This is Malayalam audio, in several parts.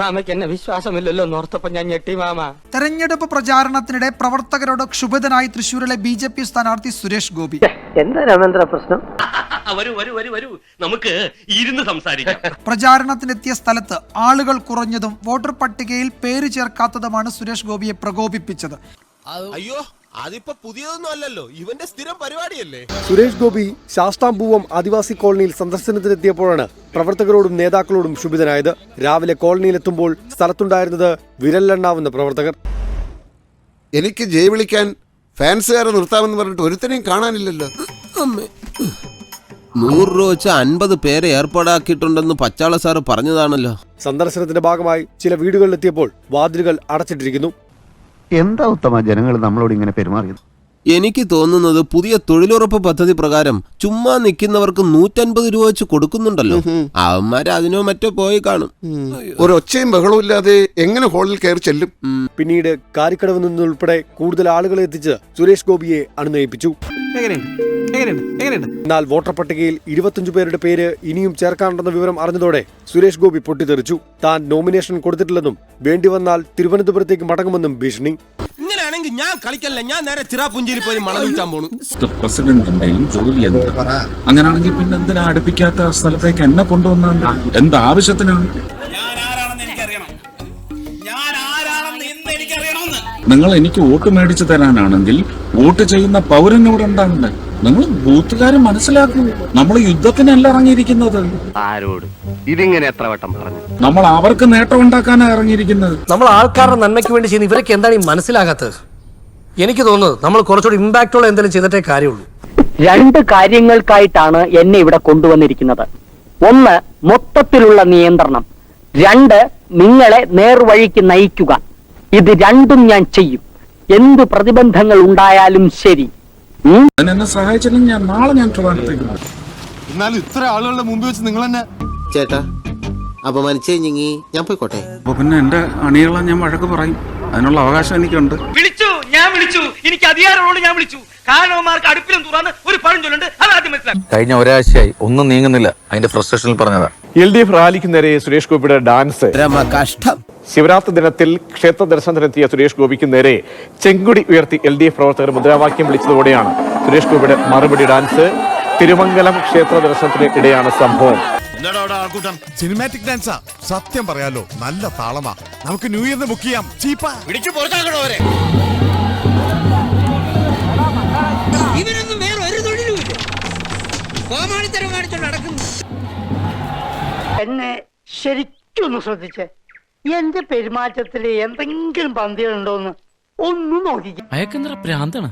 മാമയ്ക്ക് എന്നെ വിശ്വാസമില്ലല്ലോ നോർത്തപ്പം ഞാൻ ഞെട്ടിമാമ തെരഞ്ഞെടുപ്പ് പ്രചാരണത്തിനിടെ പ്രവർത്തകരോട് ക്ഷുഭിതനായി തൃശൂരിലെ ബി ജെ പി സ്ഥാനാർത്ഥി സുരേഷ് ഗോപി. എന്താ രാമേന്ദ്ര പ്രശ്നം? വരൂ വരൂ വരൂ വരൂ. നമുക്ക് ഇരുന്ന് സംസാരിക്കാം. പ്രചാരണത്തിനെത്തിയ സ്ഥലത്ത് ആളുകൾ കുറഞ്ഞതും വോട്ടർ പട്ടികയിൽ പേര് ചേർക്കാത്തതുമാണ് സുരേഷ് ഗോപിയെ പ്രകോപിപ്പിച്ചത്. അയ്യോ അതിപ്പോ പുതിയതൊന്നും അല്ലല്ലോ. ഇവന്റെ സ്ഥിരം പരിപാടിയല്ലേ? സുരേഷ് ഗോപി ശാസ്താംപൂവം ആദിവാസി കോളനിയിൽ സന്ദർശനത്തിനെത്തിയപ്പോഴാണ് പ്രവർത്തകരോടും നേതാക്കളോടും ക്ഷുഭിതനായത്. രാവിലെ കോളനിയിലെത്തുമ്പോൾ സ്ഥലത്തുണ്ടായിരുന്നത് വിരലിലെണ്ണാവുന്ന പ്രവർത്തകർ. എനിക്ക് ജയ് വിളിക്കാൻ ഫാൻസുകാരെ നിർത്താമെന്ന് പറഞ്ഞിട്ട് ഒരുത്തനെയും കാണാനില്ലല്ലോ. നൂറ് രൂപ വെച്ച് അൻപത് പേരെ ഏർപ്പാടാക്കിയിട്ടുണ്ടെന്ന് പച്ചാള സാറ് പറഞ്ഞതാണല്ലോ. സന്ദർശനത്തിന്റെ ഭാഗമായി ചില വീടുകളിലെത്തിയപ്പോൾ വാതിലുകൾ അടച്ചിട്ടിരിക്കുന്നു. എന്താ ഉത്തമ? ജനങ്ങൾ നമ്മളോട് ഇങ്ങനെ പെരുമാറിയത്? എനിക്ക് തോന്നുന്നത് പുതിയ തൊഴിലുറപ്പ് പദ്ധതി പ്രകാരം ചുമ്മാ നിൽക്കുന്നവർക്ക് നൂറ്റൻപത് രൂപ വെച്ച് കൊടുക്കുന്നുണ്ടല്ലോ. അവന്മാര് അതിനോ മറ്റോ പോയി കാണും. ഒരൊച്ചയും ഒച്ചയും ബഹളവും ഇല്ലാതെ എങ്ങനെ ഹോളിൽ കയറി ചെല്ലും? പിന്നീട് കാരിക്കടവ് നിന്നുൾപ്പെടെ കൂടുതൽ ആളുകളെ എത്തിച്ച് സുരേഷ് ഗോപിയെ അണുനയിപ്പിച്ചു. എന്നാൽ വോട്ടർ പട്ടികയിൽ ഇരുപത്തിയഞ്ചു പേരുടെ പേര് ഇനിയും ചേർക്കാനുണ്ടെന്ന വിവരം അറിഞ്ഞതോടെ സുരേഷ് ഗോപി പൊട്ടിത്തെറിച്ചു. താൻ നോമിനേഷൻ കൊടുത്തിട്ടില്ലെന്നും വേണ്ടി വന്നാൽ തിരുവനന്തപുരത്തേക്ക് മടങ്ങുമെന്നും ഭീഷണി. ഇങ്ങനെയാണെങ്കിൽ ഞാൻ കളിക്കല്ല? ഞാൻ നേരെ ചിറാപുഞ്ചിയിൽ പോയി മണം വിൽക്കാൻ പോണു. പ്രസിഡന്റിന്റെയും ജോലി എന്ത്? അങ്ങനെയാണെങ്കിൽ പിന്നെ എന്തിനാ അടുപ്പിക്കാത്ത സ്ഥലത്തേക്ക് എന്നെ കൊണ്ടുവന്ന എന്ത് നിങ്ങൾ എനിക്ക് വോട്ട് മേടിച്ചു തരാനാണെങ്കിൽ വോട്ട് ചെയ്യുന്ന പൗരനോട് എന്താണ്? നിങ്ങൾ ബൂത്തുകാരെ മനസ്സിലാക്കൂ. നമ്മൾ യുദ്ധത്തിനല്ല ഇറങ്ങിയിരിക്കുന്നത്. ആരോട്? ഇതിങ്ങനെ എത്ര വട്ടം പറഞ്ഞു? നമ്മൾ അവർക്ക് നേട്ടം ഉണ്ടാക്കാനാണ് ഇറങ്ങിയിരിക്കുന്നത്. നമ്മൾ ആൾക്കാരുടെ നന്മയ്ക്ക് വേണ്ടി ചെയ്യുന്ന ഇവരൊക്കെ എന്താണ് ഈ മനസ്സിലാകാത്തത്? എനിക്ക് തോന്നുന്നത് നമ്മൾ കുറച്ചുകൂടി ഇമ്പാക്റ്റ് ഉള്ള എന്തെങ്കിലും ചെയ്തിട്ടേ കാര്യമുള്ളൂ. രണ്ട് കാര്യങ്ങൾക്കായിട്ടാണ് എന്നെ ഇവിടെ കൊണ്ടുവന്നിരിക്കുന്നത്. ഒന്ന് മൊത്തത്തിലുള്ള നിയന്ത്രണം. രണ്ട് നിങ്ങളെ നേർവഴിക്ക് നയിക്കുക. ഇത് രണ്ടും ഞാൻ ചെയ്യും. എന്ത് പ്രതിബന്ധങ്ങൾ ഉണ്ടായാലും ശരി. സഹായിച്ചില്ലെങ്കിൽ ഞാൻ നാളെ ഞാൻ എന്നാലും ഇത്ര ആളുകളുടെ മുമ്പിൽ വെച്ച് നിങ്ങൾ തന്നെ ചേട്ടാ അപമാനിച്ചേ കഴിഞ്ഞെങ്കിൽ ഞാൻ പോയിക്കോട്ടെ. അപ്പൊ പിന്നെ എന്റെ അണികളെ ഞാൻ വഴക്ക് പറയും. അതിനുള്ള അവകാശം എനിക്കുണ്ട്. വിളിച്ചു ഞാൻ വിളിച്ചു. എനിക്ക് അധികാരമുള്ളൂ ഞാൻ വിളിച്ചു. കാരണവന്മാർക്ക് അടുപ്പിലും തുറന്ന് ഒരു പഴം ചൊല്ലുണ്ട്. അത് ആദ്യം മനസ്സിലാക്കി. കഴിഞ്ഞ ഒരാഴ്ചയായി ഒന്നും നീങ്ങുന്നില്ല. അതിന്റെ ഫ്രസ്ട്രേഷനിൽ പറഞ്ഞതാ. എൽ ഡി എഫ് റാലിക്ക് നേരെ സുരേഷ് ഗോപിയുടെ ഡാൻസ്. കഷ്ടം ശിവരാത്രി ദിനത്തിൽ ക്ഷേത്ര ദർശനത്തിനെത്തിയ സുരേഷ് ഗോപിക്ക് നേരെ ചെങ്കുടി ഉയർത്തി എൽ ഡി എഫ് പ്രവർത്തകർ മുദ്രാവാക്യം വിളിച്ചതോടെയാണ് സുരേഷ് ഗോപിയുടെ മറുപടി ഡാൻസ് തിരുമംഗലം ക്ഷേത്ര ദർശനത്തിന് ഇടെയാണ് സംഭവം. സിനിമാറ്റിക് ഡാൻസാ സത്യം പറയാലോ നല്ല താളമാ. നമുക്ക് ന്യൂ ഇയറിന് ബുക്ക് ചെയ്യാം. ചീപ്പാ. പിടിച്ചു പുറത്താക്കണോ അവരെ? വേറെ ഒരു തൊഴിലുമില്ല കോമാളിത്തരം കാണിച്ചോണ്ട് നടക്കുന്നു. എന്നെ ശരിക്കൊന്ന് ശ്രദ്ധിച്ചേ. എന്റെ പെരുമാറ്റത്തിൽ എന്തെങ്കിലും പന്തികളുണ്ടോന്ന് ഒന്ന് നോക്കിക്കേ. അയക്കെന്തറ പ്രാന്താണ്?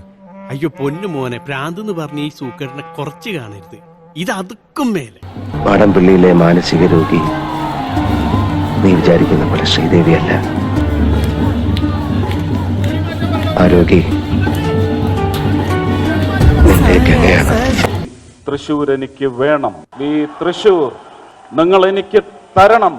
അയ്യോ പൊന്നു മോനെ പ്രാന്ത് എന്ന് പറഞ്ഞ ഈ സൂക്കറിനെ കുറച്ച് കാണരുത്. ഇത് അതുക്കും മേലെ. വടംപള്ളിയിലെ മാനസിക രോഗി നീ വിചാരിക്കുന്ന പോലെ ശ്രീദേവി അല്ല രോഗി നിന്റെ തൃശൂർ എനിക്ക് വേണം. നീ തൃശൂർ നിങ്ങൾ എനിക്ക് തരണം.